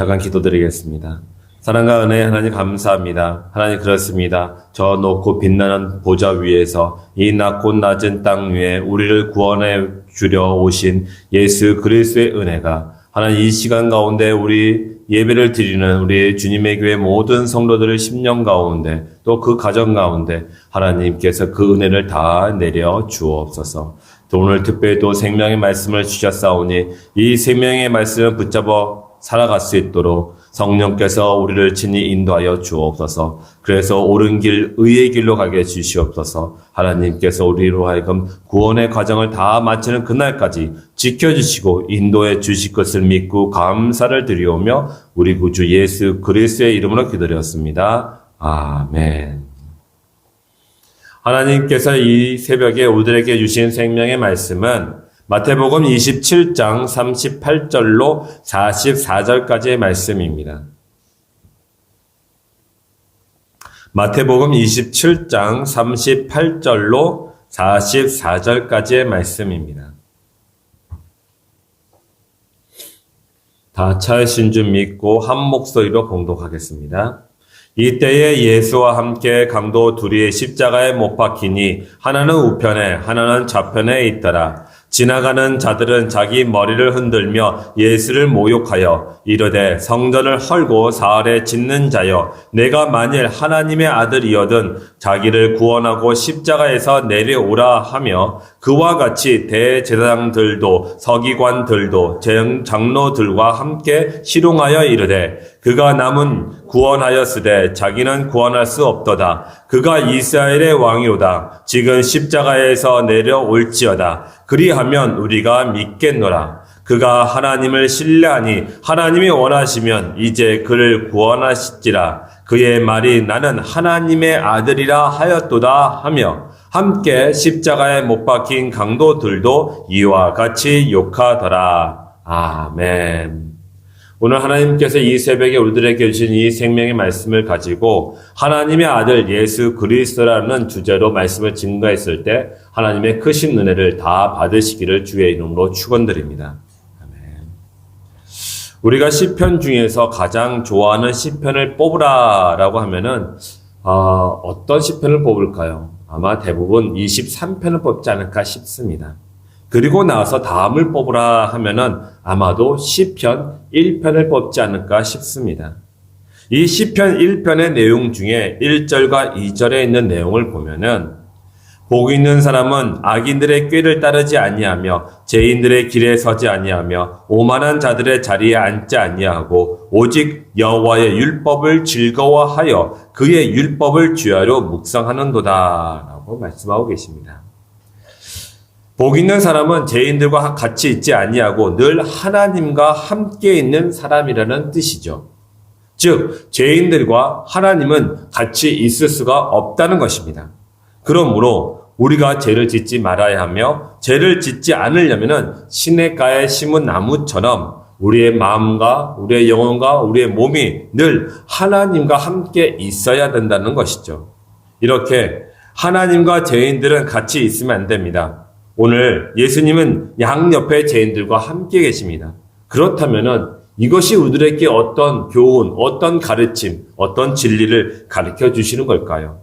잠깐 기도드리겠습니다. 사랑과 은혜 하나님 감사합니다. 하나님 그렇습니다. 저 높고 빛나는 보좌 위에서 이 낮고 낮은 땅 위에 우리를 구원해 주려 오신 예수 그리스도의 은혜가 하나님 이 시간 가운데 우리 예배를 드리는 우리 주님의 교회 모든 성도들의 심령 가운데 또 그 가정 가운데 하나님께서 그 은혜를 다 내려 주옵소서. 또 오늘 특별히 또 생명의 말씀을 주셨사오니 이 생명의 말씀을 붙잡아 살아갈 수 있도록 성령께서 우리를 친히 인도하여 주옵소서. 그래서 옳은 길, 의의 길로 가게 해 주시옵소서. 하나님께서 우리로 하여금 구원의 과정을 다 마치는 그날까지 지켜주시고 인도해 주실 것을 믿고 감사를 드리오며 우리 구주 예수 그리스도의 이름으로 기도드렸습니다. 아멘. 하나님께서 이 새벽에 우리들에게 주신 생명의 말씀은 마태복음 27장 38절로 44절까지의 말씀입니다. 마태복음 27장 38절로 44절까지의 말씀입니다. 다 차이신 줄 믿고 한 목소리로 공독하겠습니다. 이때에 예수와 함께 강도 둘이 십자가에 못 박히니 하나는 우편에 하나는 좌편에 있더라. 지나가는 자들은 자기 머리를 흔들며 예수를 모욕하여 이르되 성전을 헐고 사흘에 짓는 자여 내가 만일 하나님의 아들이어든 자기를 구원하고 십자가에서 내려오라 하며 그와 같이 대제사장들도 서기관들도 장로들과 함께 시롱하여 이르되 그가 남은 구원하였으되 자기는 구원할 수 없도다. 그가 이스라엘의 왕이로다. 지금 십자가에서 내려올지어다. 그리하면 우리가 믿겠노라. 그가 하나님을 신뢰하니 하나님이 원하시면 이제 그를 구원하시지라. 그의 말이 나는 하나님의 아들이라 하였도다 하며 함께 십자가에 못 박힌 강도들도 이와 같이 욕하더라. 아멘. 오늘 하나님께서 이 새벽에 우리들에게 주신 이 생명의 말씀을 가지고 하나님의 아들 예수 그리스도라는 주제로 말씀을 증거했을 때 하나님의 크신 은혜를 다 받으시기를 주의 이름으로 축원드립니다. 아멘. 우리가 시편 중에서 가장 좋아하는 시편을 뽑으라라고 하면은 어, 어떤 시편을 뽑을까요? 아마 대부분 23편을 뽑지 않을까 싶습니다. 그리고 나서 다음을 뽑으라 하면은 아마도 시편 1편을 뽑지 않을까 싶습니다. 이 시편 1편의 내용 중에 1절과 2절에 있는 내용을 보면은 복 있는 사람은 악인들의 꾀를 따르지 아니하며 죄인들의 길에 서지 아니하며 오만한 자들의 자리에 앉지 아니하고 오직 여호와의 율법을 즐거워하여 그의 율법을 주야로 묵상하는도다라고 말씀하고 계십니다. 복 있는 사람은 죄인들과 같이 있지 아니하고 늘 하나님과 함께 있는 사람이라는 뜻이죠. 즉 죄인들과 하나님은 같이 있을 수가 없다는 것입니다. 그러므로 우리가 죄를 짓지 말아야 하며 죄를 짓지 않으려면은 시냇가에 심은 나무처럼 우리의 마음과 우리의 영혼과 우리의 몸이 늘 하나님과 함께 있어야 된다는 것이죠. 이렇게 하나님과 죄인들은 같이 있으면 안 됩니다. 오늘 예수님은 양옆에 죄인들과 함께 계십니다. 그렇다면은 이것이 우리들에게 어떤 교훈, 어떤 가르침, 어떤 진리를 가르쳐 주시는 걸까요?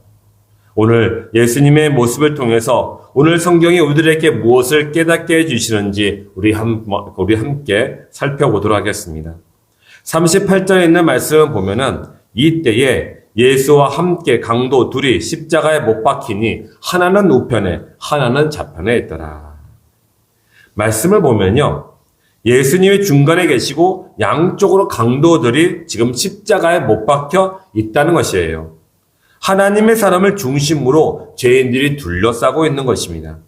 오늘 예수님의 모습을 통해서 오늘 성경이 우리들에게 무엇을 깨닫게 해주시는지 우리, 한, 우리 함께 살펴보도록 하겠습니다. 38절에 있는 말씀을 보면은 이때에 예수와 함께 강도 둘이 십자가에 못 박히니 하나는 우편에 하나는 좌편에 있더라. 말씀을 보면요. 예수님이 중간에 계시고 양쪽으로 강도들이 지금 십자가에 못 박혀 있다는 것이에요. 하나님의 사람을 중심으로 죄인들이 둘러싸고 있는 것입니다.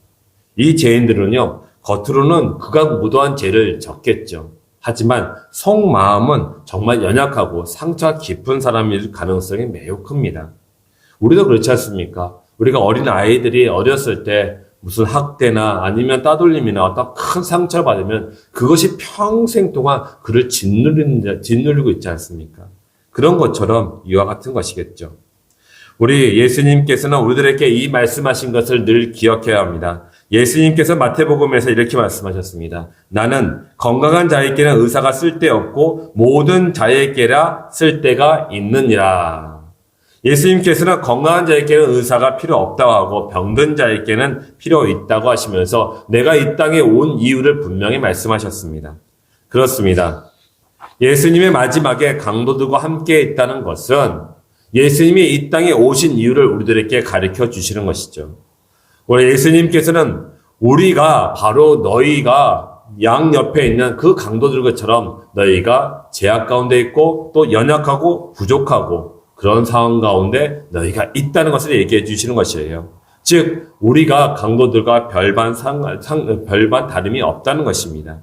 이 죄인들은요, 겉으로는 그가 무도한 죄를 졌겠죠. 하지만 속마음은 정말 연약하고 상처 깊은 사람일 가능성이 매우 큽니다. 우리도 그렇지 않습니까? 우리가 어린 아이들이 어렸을 때 무슨 학대나 아니면 따돌림이나 어떤 큰 상처를 받으면 그것이 평생 동안 그를 짓누리는, 짓누리고 있지 않습니까? 그런 것처럼 이와 같은 것이겠죠. 우리 예수님께서는 우리들에게 이 말씀하신 것을 늘 기억해야 합니다. 예수님께서 마태복음에서 이렇게 말씀하셨습니다. 나는 건강한 자에게는 의사가 쓸데없고 모든 자에게라 쓸데가 있느니라. 예수님께서는 건강한 자에게는 의사가 필요 없다고 하고 병든 자에게는 필요 있다고 하시면서 내가 이 땅에 온 이유를 분명히 말씀하셨습니다. 그렇습니다. 예수님의 마지막에 강도들과 함께 있다는 것은 예수님이 이 땅에 오신 이유를 우리들에게 가르쳐 주시는 것이죠. 우리 예수님께서는 우리가 바로 너희가 양 옆에 있는 그 강도들처럼 너희가 제약 가운데 있고 또 연약하고 부족하고 그런 상황 가운데 너희가 있다는 것을 얘기해 주시는 것이에요. 즉, 우리가 강도들과 별반 상, 상, 별반 다름이 없다는 것입니다.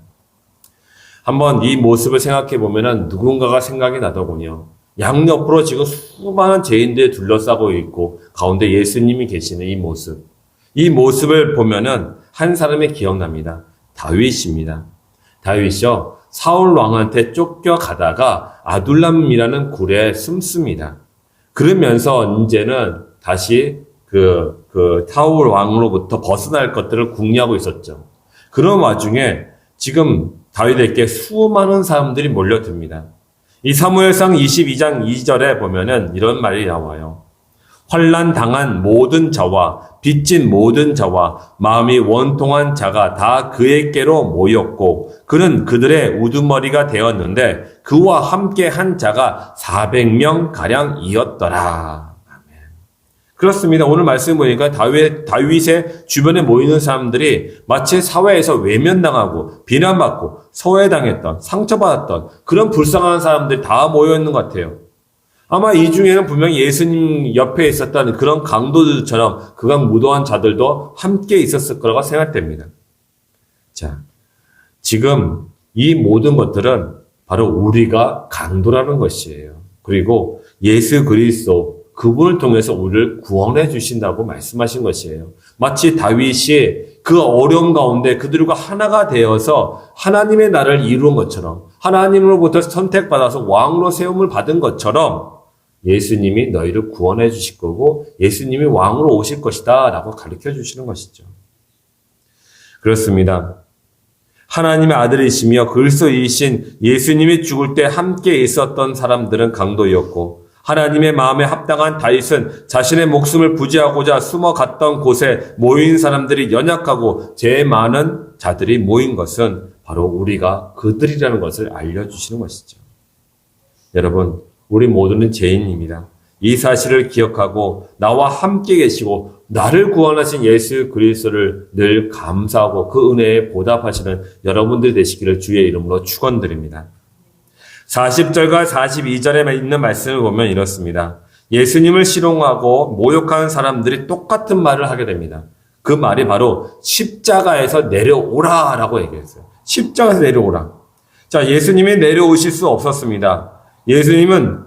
한번 이 모습을 생각해 보면은 누군가가 생각이 나더군요. 양옆으로 지금 수많은 죄인들이 둘러싸고 있고 가운데 예수님이 계시는 이 모습. 이 모습을 보면은 한 사람이 기억납니다. 다윗입니다. 다윗이요. 사울 왕한테 쫓겨가다가 아둘람이라는 굴에 숨습니다. 그러면서 이제는 다시 그, 그 사울 왕으로부터 벗어날 것들을 궁리하고 있었죠. 그런 와중에 지금 다윗에게 수많은 사람들이 몰려듭니다. 이 사무엘상 22장 2절에 보면은 이런 말이 나와요. 환란 당한 모든 자와 빚진 모든 자와 마음이 원통한 자가 다 그에게로 모였고 그는 그들의 우두머리가 되었는데 그와 함께 한 자가 400명 가량이었더라. 그렇습니다. 오늘 말씀 보니까 다윗, 다윗의 주변에 모이는 사람들이 마치 사회에서 외면당하고 비난받고 소외당했던 상처받았던 그런 불쌍한 사람들이 다 모여 있는 것 같아요. 아마 이 중에는 분명히 예수님 옆에 있었던 그런 강도들처럼 그간 무도한 자들도 함께 있었을 거라고 생각됩니다. 자, 지금 이 모든 것들은 바로 우리가 강도라는 것이에요. 그리고 예수 그리스도 그분을 통해서 우리를 구원해 주신다고 말씀하신 것이에요. 마치 다윗이 그 어려움 가운데 그들과 하나가 되어서 하나님의 나라를 이루은 것처럼 하나님으로부터 선택받아서 왕으로 세움을 받은 것처럼 예수님이 너희를 구원해 주실 거고 예수님이 왕으로 오실 것이다 라고 가르쳐 주시는 것이죠. 그렇습니다. 하나님의 아들이시며 그리스도이신 예수님이 죽을 때 함께 있었던 사람들은 강도였고 하나님의 마음에 합당한 다윗은 자신의 목숨을 부지하고자 숨어갔던 곳에 모인 사람들이 연약하고 죄 많은 자들이 모인 것은 바로 우리가 그들이라는 것을 알려주시는 것이죠. 여러분, 우리 모두는 죄인입니다. 이 사실을 기억하고 나와 함께 계시고 나를 구원하신 예수 그리스도를 늘 감사하고 그 은혜에 보답하시는 여러분들 되시기를 주의 이름으로 축원드립니다. 40절과 42절에 있는 말씀을 보면 이렇습니다. 예수님을 실용하고 모욕하는 사람들이 똑같은 말을 하게 됩니다. 그 말이 바로 십자가에서 내려오라라고 얘기했어요. 십자가에서 내려오라. 자, 예수님이 내려오실 수 없었습니다. 예수님은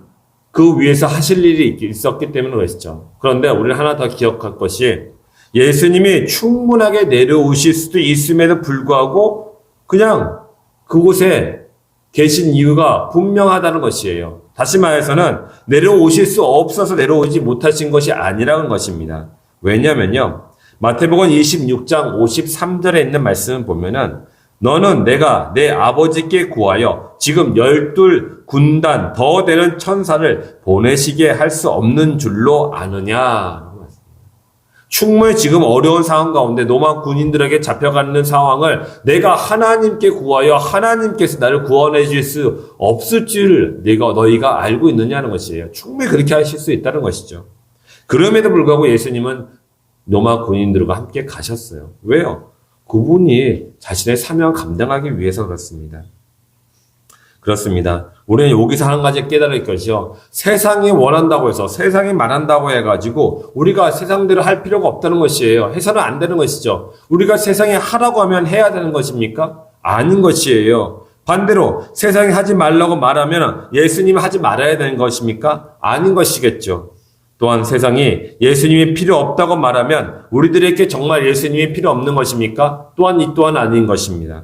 그 위에서 하실 일이 있었기 때문에 그랬죠. 그런데 우리는 하나 더 기억할 것이 예수님이 충분하게 내려오실 수도 있음에도 불구하고 그냥 그곳에 계신 이유가 분명하다는 것이에요. 다시 말해서는 내려오실 수 없어서 내려오지 못하신 것이 아니라는 것입니다. 왜냐면요. 마태복음 26장 53절에 있는 말씀을 보면은 너는 내가 내 아버지께 구하여 지금 열둘 군단 더 되는 천사를 보내시게 할 수 없는 줄로 아느냐. 충분히 지금 어려운 상황 가운데 노마 군인들에게 잡혀가는 상황을 내가 하나님께 구하여 하나님께서 나를 구원해 주실 수 없을 줄 내가 너희가 알고 있느냐는 것이에요. 충분히 그렇게 하실 수 있다는 것이죠. 그럼에도 불구하고 예수님은 노마 군인들과 함께 가셨어요. 왜요? 그분이 자신의 사명 감당하기 위해서 그렇습니다. 그렇습니다. 우리는 여기서 한 가지 깨달을 것이요. 세상이 원한다고 해서, 세상이 말한다고 해가지고, 우리가 세상대로 할 필요가 없다는 것이에요. 해서는 안 되는 것이죠. 우리가 세상에 하라고 하면 해야 되는 것입니까? 아닌 것이에요. 반대로 세상에 하지 말라고 말하면 예수님이 하지 말아야 되는 것입니까? 아닌 것이겠죠. 또한 세상이 예수님이 필요 없다고 말하면 우리들에게 정말 예수님이 필요 없는 것입니까? 또한 이 또한 아닌 것입니다.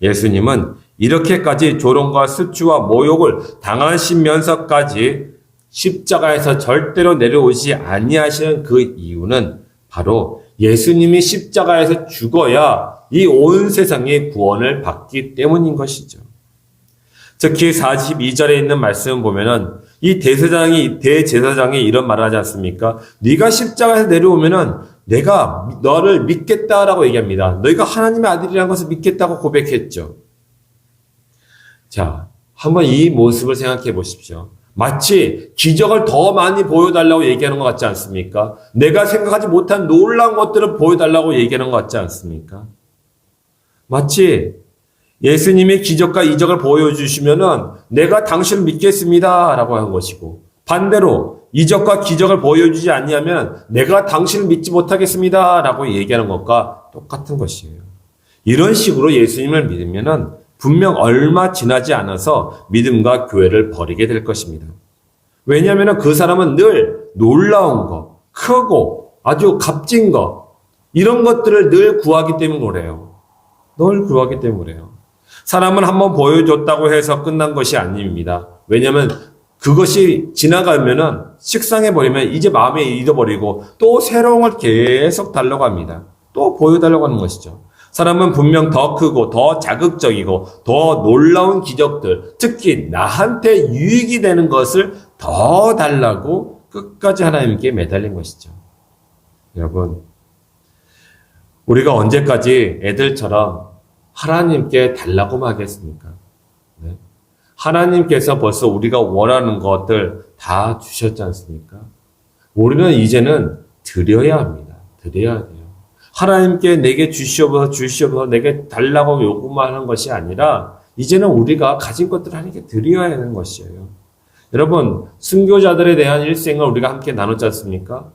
예수님은 이렇게까지 조롱과 수치와 모욕을 당하시면서까지 십자가에서 절대로 내려오지 아니하시는 그 이유는 바로 예수님이 십자가에서 죽어야 이 온 세상이 구원을 받기 때문인 것이죠. 특히 42절에 있는 말씀 보면은 이 대제사장이 대제사장이 이런 말을 하지 않습니까? 네가 십자가에서 내려오면은 내가 너를 믿겠다라고 얘기합니다. 너희가 하나님의 아들이라는 것을 믿겠다고 고백했죠. 자, 한번 이 모습을 생각해 보십시오. 마치 기적을 더 많이 보여달라고 얘기하는 것 같지 않습니까? 내가 생각하지 못한 놀라운 것들을 보여달라고 얘기하는 것 같지 않습니까? 마치 예수님이 기적과 이적을 보여주시면은 내가 당신을 믿겠습니다. 라고 한 것이고 반대로 이적과 기적을 보여주지 않냐면 내가 당신을 믿지 못하겠습니다. 라고 얘기하는 것과 똑같은 것이에요. 이런 식으로 예수님을 믿으면은 분명 얼마 지나지 않아서 믿음과 교회를 버리게 될 것입니다. 왜냐하면 그 사람은 늘 놀라운 거, 크고 아주 값진 거, 이런 것들을 늘 구하기 때문에 그래요. 늘 구하기 때문에 그래요. 사람은 한번 보여줬다고 해서 끝난 것이 아닙니다. 왜냐하면 그것이 지나가면은 식상해 버리면 이제 마음에 잊어버리고 또 새로운 걸 계속 달라고 합니다. 또 보여달라고 하는 것이죠. 사람은 분명 더 크고 더 자극적이고 더 놀라운 기적들, 특히 나한테 유익이 되는 것을 더 달라고 끝까지 하나님께 매달린 것이죠. 여러분, 우리가 언제까지 애들처럼 하나님께 달라고만 하겠습니까? 네. 하나님께서 벌써 우리가 원하는 것들 다 주셨지 않습니까? 우리는 이제는 드려야 합니다. 드려야 돼요. 하나님께 내게 주시옵소서 주시옵소서 내게 달라고 요구만 하는 것이 아니라 이제는 우리가 가진 것들을 하나님께 드려야 하는 것이에요. 여러분 순교자들에 대한 일생을 우리가 함께 나눴지 않습니까?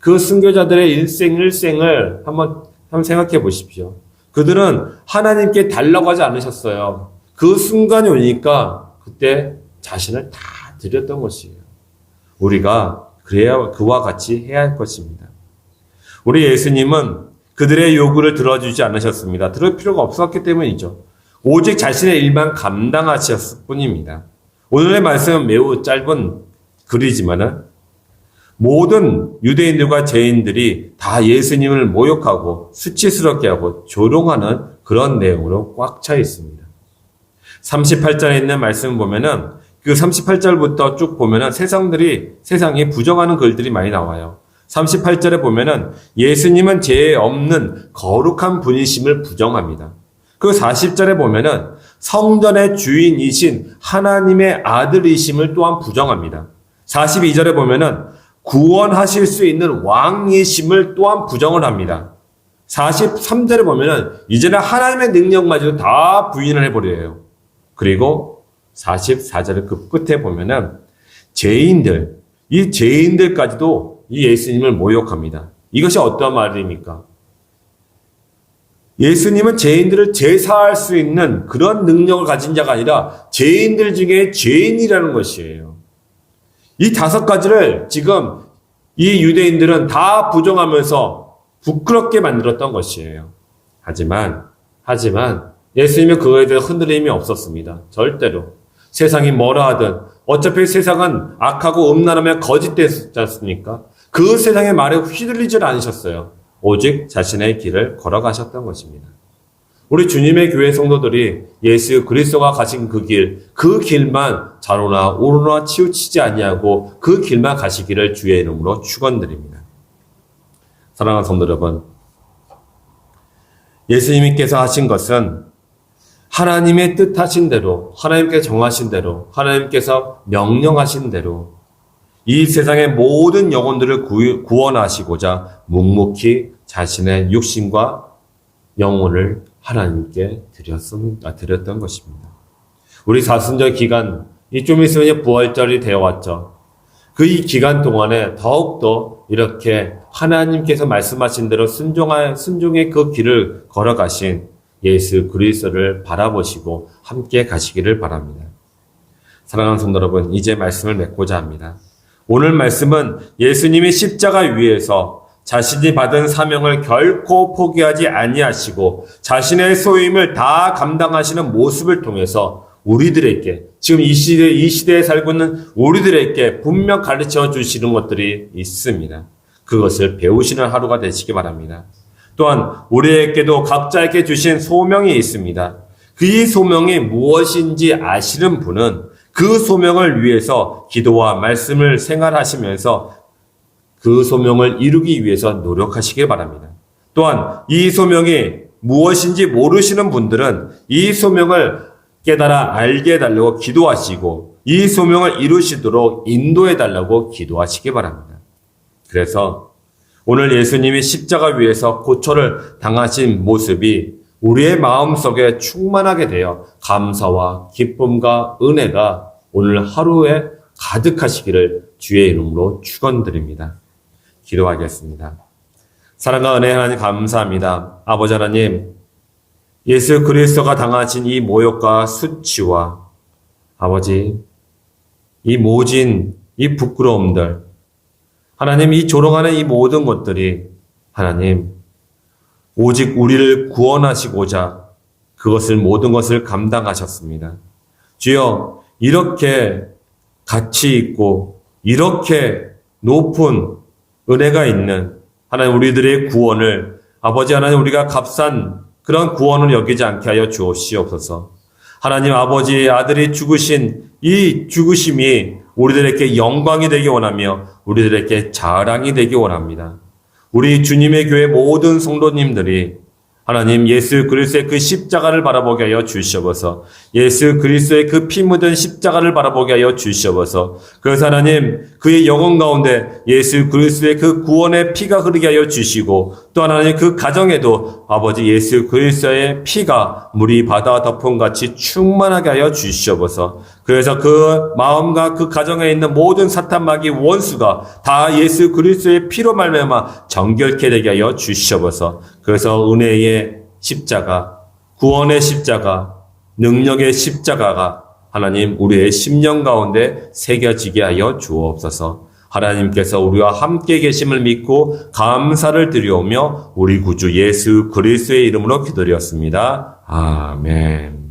그 순교자들의 일생 일생을 한번 한번 생각해 보십시오. 그들은 하나님께 달라고 하지 않으셨어요. 그 순간이 오니까 그때 자신을 다 드렸던 것이에요. 우리가 그래야 그와 같이 해야 할 것입니다. 우리 예수님은 그들의 요구를 들어주지 않으셨습니다. 들을 필요가 없었기 때문이죠. 오직 자신의 일만 감당하셨을 뿐입니다. 오늘의 말씀은 매우 짧은 글이지만은 모든 유대인들과 죄인들이 다 예수님을 모욕하고 수치스럽게 하고 조롱하는 그런 내용으로 꽉 차 있습니다. 38절에 있는 말씀을 보면은 그 38절부터 쭉 보면은 세상들이 세상에 부정하는 글들이 많이 나와요. 38절에 보면은 예수님은 죄 없는 거룩한 분이심을 부정합니다. 그 40절에 보면은 성전의 주인이신 하나님의 아들이심을 또한 부정합니다. 42절에 보면은 구원하실 수 있는 왕이심을 또한 부정을 합니다. 43절에 보면은 이제는 하나님의 능력마저도 다 부인을 해버려요. 그리고 44절의 그 끝에 보면은 죄인들, 이 죄인들까지도 이 예수님을 모욕합니다. 이것이 어떤 말입니까? 예수님은 죄인들을 제사할 수 있는 그런 능력을 가진 자가 아니라 죄인들 중에 죄인이라는 것이에요. 이 다섯 가지를 지금 이 유대인들은 다 부정하면서 부끄럽게 만들었던 것이에요. 하지만, 하지만 예수님은 그거에 대해 흔들림이 없었습니다. 절대로. 세상이 뭐라 하든 어차피 세상은 악하고 음란하며 거짓되지 않습니까? 그 세상의 말에 휘둘리질 않으셨어요. 오직 자신의 길을 걸어가셨던 것입니다. 우리 주님의 교회 성도들이 예수 그리스도가 가신 그 길, 그 길만 좌로나 오로나 치우치지 아니하고 그 길만 가시기를 주의 이름으로 축원드립니다. 사랑하는 성도 여러분, 예수님께서 하신 것은 하나님의 뜻하신 대로, 하나님께서 정하신 대로, 하나님께서 명령하신 대로 이 세상의 모든 영혼들을 구원하시고자 묵묵히 자신의 육신과 영혼을 하나님께 드렸습니다. 드렸던 것입니다. 우리 사순절 기간, 이좀 있으면 부활절이 되어 왔죠. 그 이 기간 동안에 더욱더 이렇게 하나님께서 말씀하신 대로 순종할, 순종의 그 길을 걸어가신 예수 그리스도를 바라보시고 함께 가시기를 바랍니다. 사랑하는 성도 여러분, 이제 말씀을 맺고자 합니다. 오늘 말씀은 예수님이 십자가 위에서 자신이 받은 사명을 결코 포기하지 아니하시고 자신의 소임을 다 감당하시는 모습을 통해서 우리들에게 지금 이 시대 이 시대에 살고 있는 우리들에게 분명 가르쳐 주시는 것들이 있습니다. 그것을 배우시는 하루가 되시기 바랍니다. 또한 우리에게도 각자에게 주신 소명이 있습니다. 그 소명이 무엇인지 아시는 분은 그 소명을 위해서 기도와 말씀을 생활하시면서 그 소명을 이루기 위해서 노력하시길 바랍니다. 또한 이 소명이 무엇인지 모르시는 분들은 이 소명을 깨달아 알게 해달라고 기도하시고 이 소명을 이루시도록 인도해 달라고 기도하시기 바랍니다. 그래서 오늘 예수님이 십자가 위에서 고초를 당하신 모습이 우리의 마음속에 충만하게 되어 감사와 기쁨과 은혜가 오늘 하루에 가득하시기를 주의 이름으로 축원드립니다. 기도하겠습니다. 사랑과 은혜 하나님 감사합니다. 아버지 하나님, 예수 그리스도가 당하신 이 모욕과 수치와 아버지, 이 모진, 이 부끄러움들, 하나님 이 조롱하는 이 모든 것들이 하나님, 오직 우리를 구원하시고자 그것을 모든 것을 감당하셨습니다. 주여, 이렇게 가치 있고, 이렇게 높은 은혜가 있는 하나님 우리들의 구원을 아버지 하나님 우리가 값싼 그런 구원을 여기지 않게 하여 주옵시옵소서. 하나님 아버지의 아들이 죽으신 이 죽으심이 우리들에게 영광이 되기 원하며 우리들에게 자랑이 되기 원합니다. 우리 주님의 교회 모든 성도님들이 하나님 예수 그리스도의 그 십자가를 바라보게 하여 주시옵소서. 예수 그리스도의 그 피 묻은 십자가를 바라보게 하여 주시옵소서. 그래서 하나님 그의 영혼 가운데 예수 그리스도의 그 구원의 피가 흐르게 하여 주시고 또 하나님 그 가정에도 아버지 예수 그리스도의 피가 물이 바다 덮음 같이 충만하게 하여 주시옵소서. 그래서 그 마음과 그 가정에 있는 모든 사탄 마귀 원수가 다 예수 그리스도의 피로 말미암아 정결케 되게 하여 주시옵소서. 그래서 은혜의 십자가, 구원의 십자가, 능력의 십자가가 하나님 우리의 심령 가운데 새겨지게 하여 주옵소서. 하나님께서 우리와 함께 계심을 믿고 감사를 드리오며 우리 구주 예수 그리스도의 이름으로 기도드렸습니다. 아멘.